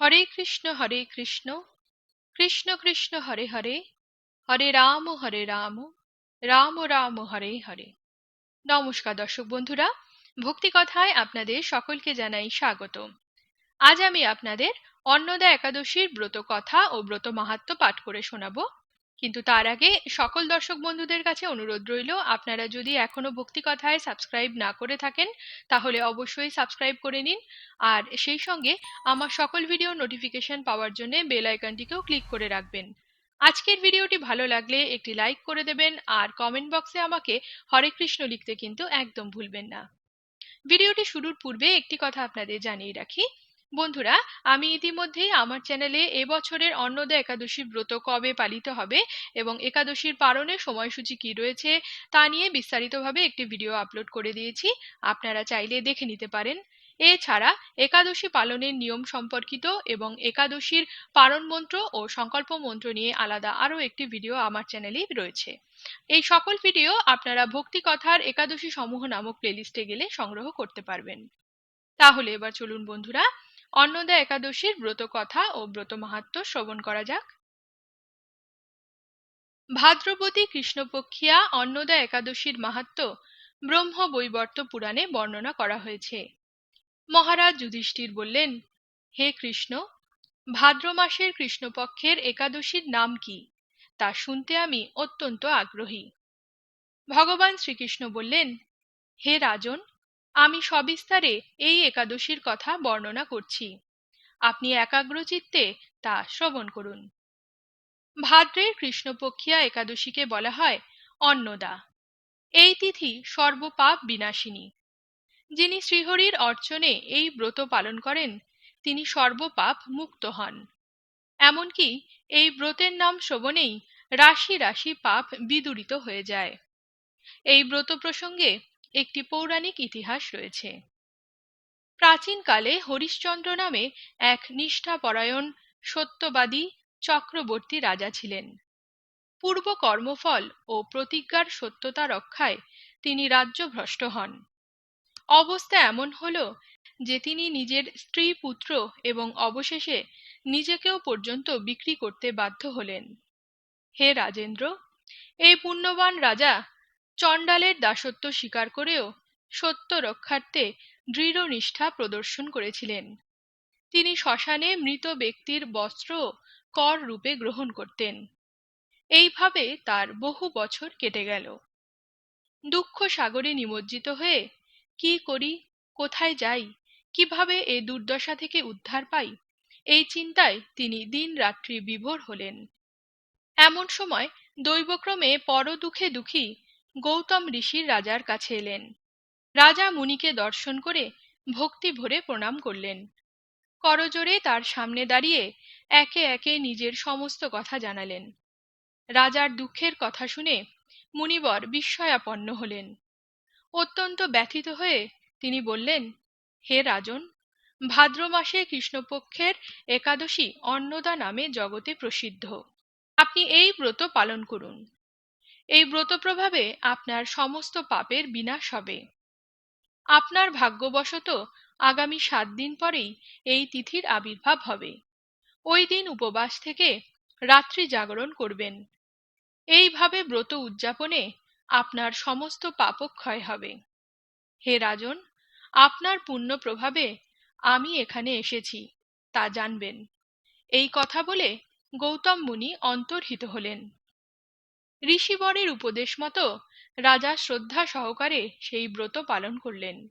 হরে কৃষ্ণ হরে কৃষ্ণ। কৃষ্ণ কৃষ্ণ, হরে হরে। হরে রাম হরে রাম। রাম রাম, হরে হরে। নমস্কার দর্শক বন্ধুরা, ভক্তি কথায় আপনাদের সকলকে জানাই স্বাগত। আজ আমি আপনাদের অন্নদা একাদশীর ব্রত কথা ও ব্রত মাহাত্ম পাঠ করে শোনাবো। কিন্তু তার আগে সকল দর্শক বন্ধুদের কাছে অনুরোধ রইল, আপনারা যদি এখনও ভক্তি কথায় সাবস্ক্রাইব না করে থাকেন, তাহলে অবশ্যই সাবস্ক্রাইব করে নিন। আর সেই সঙ্গে আমার সকল ভিডিও নোটিফিকেশন পাওয়ার জন্য বেল আইকনটিকেও ক্লিক করে রাখবেন। আজকের ভিডিওটি ভালো লাগলে একটি লাইক করে দেবেন, আর কমেন্ট বক্সে আমাকে হরে কৃষ্ণ লিখতে কিন্তু একদম ভুলবেন না। ভিডিওটি শুরুর পূর্বে একটি কথা আপনাদের জানিয়ে রাখি বন্ধুরা, আমি ইতিমধ্যেই আমার চ্যানেলে এবছরের অন্নদা একাদশীর ব্রত কবে পালিত হবে এবং একাদশীর পালনের সময়সূচি কি রয়েছে তা নিয়ে বিস্তারিতভাবে একটি ভিডিও আপলোড করে দিয়েছি। আপনারা চাইলে দেখে নিতে পারেন। এছাড়া, একাদশী পালনের নিয়ম সম্পর্কিত এবং একাদশীর পালন মন্ত্র ও সংকল্প মন্ত্র নিয়ে আলাদা আরও একটি ভিডিও আমার চ্যানেলেই রয়েছে। এই সকল ভিডিও আপনারা ভক্তি কথার একাদশী সমূহ নামক প্লেলিস্টে গেলে সংগ্রহ করতে পারবেন। তাহলে এবার চলুন বন্ধুরা অন্নদা একাদশীর ব্রত কথা ও ব্রত মাহাত্ম শ্রবণ করা যাক। ভাদ্রবতী কৃষ্ণপক্ষিয়া অন্নদা একাদশীর মাহাত্ম ব্রহ্ম বৈবর্ত পুরাণে বর্ণনা করা হয়েছে। মহারাজ যুধিষ্ঠির বললেন, হে কৃষ্ণ, ভাদ্র মাসের কৃষ্ণপক্ষের একাদশীর নাম কি? তা শুনতে আমি অত্যন্ত আগ্রহী। ভগবান শ্রীকৃষ্ণ বললেন, হে রাজন আমি সবিস্তারে এই একাদশীর কথা বর্ণনা করছি। আপনি একাগ্রচিত্তে তা শ্রবণ করুন। ভাদ্রের কৃষ্ণপক্ষিয়া একাদশীকে বলা হয় অন্নদা। এই তিথি সর্বপাপ বিনাশিনী। যিনি শ্রীহরির অর্চনে এই ব্রত পালন করেন, তিনি সর্বপাপ মুক্ত হন। এমনকি এই ব্রতের নাম শ্রবণেই রাশি রাশি পাপ বিদূরিত হয়ে যায়। এই ব্রত প্রসঙ্গে একটি পৌরাণিক ইতিহাস রয়েছে। প্রাচীনকালে হরিশ্চন্দ্র নামে এক নিষ্ঠাপরায়ণ, সত্যবাদী, চক্রবর্তী রাজা ছিলেন। পূর্ব কর্মফল ও প্রতিজ্ঞার সত্যতা রক্ষায় তিনি রাজ্যভ্রষ্ট হন। অবস্থা এমন হল যে তিনি নিজের স্ত্রী, পুত্র এবং অবশেষে নিজেকেও পর্যন্ত বিক্রি করতে বাধ্য হলেন। হে রাজেন্দ্র, এই পুণ্যবান রাজা চণ্ডালের দাসত্ব স্বীকার করেও সত্য রক্ষার্থে দৃঢ় নিষ্ঠা প্রদর্শন করেছিলেন। তিনি শ্মশানে মৃত ব্যক্তির বস্ত্র কর রূপে গ্রহণ করতেন। এইভাবে তার বহু বছর কেটে গেল। দুঃখ সাগরে নিমজ্জিত হয়ে, কি করি? কোথায় যাই? কীভাবে এ দুর্দশা থেকে উদ্ধার পাই? এই চিন্তায় তিনি দিন রাত্রি বিভোর হলেন। এমন সময় দৈবক্রমে পর দুঃখে দুঃখী গৌতম ঋষির রাজার কাছে এলেন। রাজা মুনিকে দর্শন করে ভক্তি ভরে প্রণাম করলেন। করজোরে তার সামনে দাঁড়িয়ে একে একে নিজের সমস্ত কথা জানালেন। রাজার দুঃখের কথা শুনে মুনিবর বিস্ময়াপন্ন হলেন। অত্যন্ত ব্যথিত হয়ে তিনি বললেন, হে রাজন, ভাদ্র মাসে কৃষ্ণপক্ষের একাদশী অন্নদা নামে জগতে প্রসিদ্ধ। আপনি এই ব্রত পালন করুন। এই ব্রত প্রভাবে আপনার সমস্ত পাপের বিনাশ হবে। আপনার ভাগ্যবশত আগামী সাত দিন পরেই এই তিথির আবির্ভাব হবে। ওই দিন উপবাস থেকে রাত্রি জাগরণ করবেন। এইভাবে ব্রত উদযাপনে আপনার সমস্ত পাপক্ষয় হবে। হে রাজন, আপনার পুণ্য প্রভাবে আমি এখানে এসেছি, তা জানবেন। এই কথা বলে গৌতম মুনি অন্তর্হিত হলেন। ঋষিবরের উপদেশ মতো রাজা শ্রদ্ধা সহকারে সেই ব্রত পালন করলেন।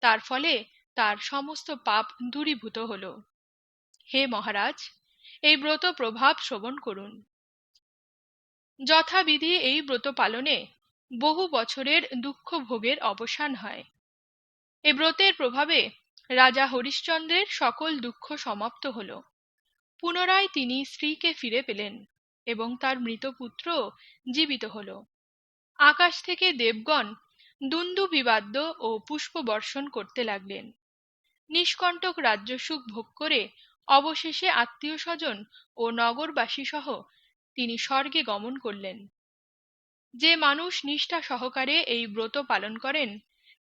তার ফলে তার সমস্ত পাপ দূরীভূত হল। হে মহারাজ, এই ব্রত প্রভাব শ্রবণ করুন। যথাবিধি এই ব্রত পালনে বহু বছরের দুঃখ ভোগের অবসান হয়। এ ব্রতের প্রভাবে রাজা হরিশ্চন্দ্রের সকল দুঃখ সমাপ্ত হল। পুনরায় তিনি স্ত্রীকে ফিরে পেলেন। এবং তার মৃত পুত্র জীবিত হল। আকাশ থেকে দেবগণ দুন্দু বিবাদ্য ও পুষ্প বর্ষণ করতে লাগলেন। নিষ্কণ্টক রাজ্যসুখ ভোগ করে অবশেষে আত্মীয় স্বজন ও নগরবাসী সহ তিনি স্বর্গে গমন করলেন। যে মানুষ নিষ্ঠা সহকারে এই ব্রত পালন করেন,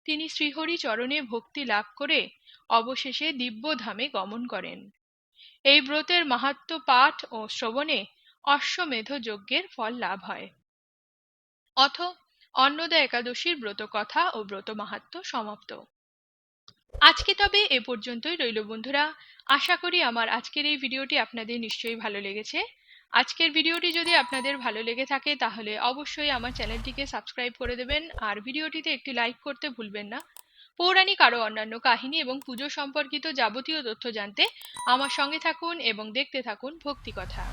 তিনি শ্রীহরি চরণে ভক্তি লাভ করে অবশেষে দিব্যধামে গমন করেন। এই ব্রতের মাহাত্ম্য পাঠ ও শ্রবণে অশ্বমেধ যজ্ঞের ফল লাভ হয়। অথ অন্নদা একাদশীর ব্রত কথা ও ব্রত মাহাত্ম্য সমাপ্ত। আজকে তবে এ পর্যন্তই রইল বন্ধুরা। আশা করি আমার আজকের এই ভিডিওটি আপনাদের নিশ্চয়ই ভালো লেগেছে। আজকের ভিডিওটি যদি আপনাদের ভালো লেগে থাকে তাহলে অবশ্যই আমার চ্যানেলটিকে সাবস্ক্রাইব করে দেবেন আর ভিডিওটিতে একটি লাইক করতে ভুলবেন না। পৌরাণিক আরও অন্যান্য কাহিনী এবং পুজো সম্পর্কিত যাবতীয় তথ্য জানতে আমার সঙ্গে থাকুন এবং দেখতে থাকুন ভক্তি কথা